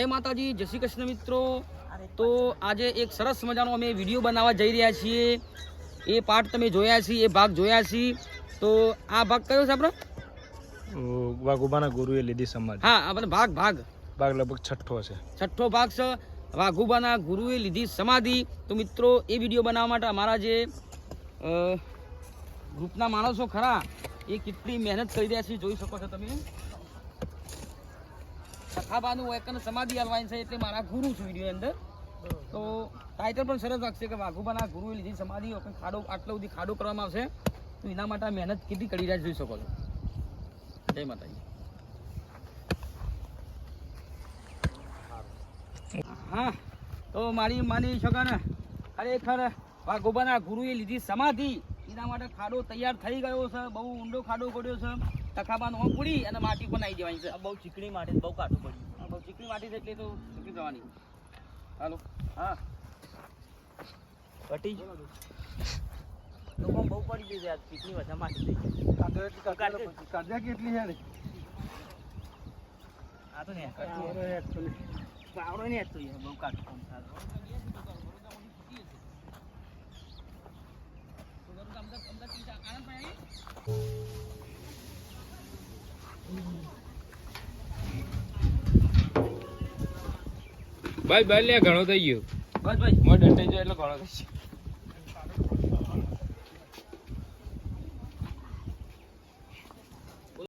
જય શ્રી કૃષ્ણ મિત્રો. તો આજે એક સરસ મજાનો અમે વીડિયો બનાવવા જઈ રહ્યા છીએ. એ પાર્ટ તમે જોયા છીએ એ ભાગ જોયા છીએ તો આ ભાગ કયો છે આપણો? વાઘુબાના ગુરુએ લીધી સમાજ હા આપણે ભાગ ભાગ. ભાગ લગભગ છઠ્ઠો છે. છઠ્ઠો ભાગ છે. વાઘુબાના ગુરુએ લીધી સમાધિ. તો મિત્રો એ વીડિયો બનાવવા માટે અમારા જે ગ્રુપના માણસો ખરા એ કેટલી મહેનત કરી રહ્યા છે જોઈ શકો છો તમે. સખાબાનું એકન સમાધિ હલવાઈ છે એટલે મારા ગુરુ છું વીડિયો અંદર. તો ટાઇટલ પણ સરસ લાગશે કે વાઘુબાના ગુરુએ લીધી સમાધિ ખાડો આટલો સુધી ખાડો કરવામાં આવશે તો એના માટે મહેનત કેટલી કરી રહ્યા જોઈ શકો છો. જય માતાજી. હા તો મારી માની શકો ને ખરેખર વાઘોબાના ગુરુએ લીધી સમાધિ. એના માટે ખાડો તૈયાર થઈ ગયો છે બહુ ઊંડો ખાડો પડ્યો છે. તખાબાન ઓમ પૂરી અને માટી પણ આવી જવાની છે બહુ ચીકણી માટે બહુ કાઢું પડ્યું બહુ ચીકણી માટી છે એટલે તો ચીકણી જવાની. હાલો હા. કટી લોકો બહુ પડી ગઈ છે આજ ચીકણી વધારે માટી થઈ કાઢ્યા કેટલી છે આ તો ને પાવડો ને બહુ કાઢું બસ ભાઈ ભાઈ લે ઘણો થઈ ગયો. બસ ભાઈ દંડ જાય એટલે ઘણો થઈ ગયો.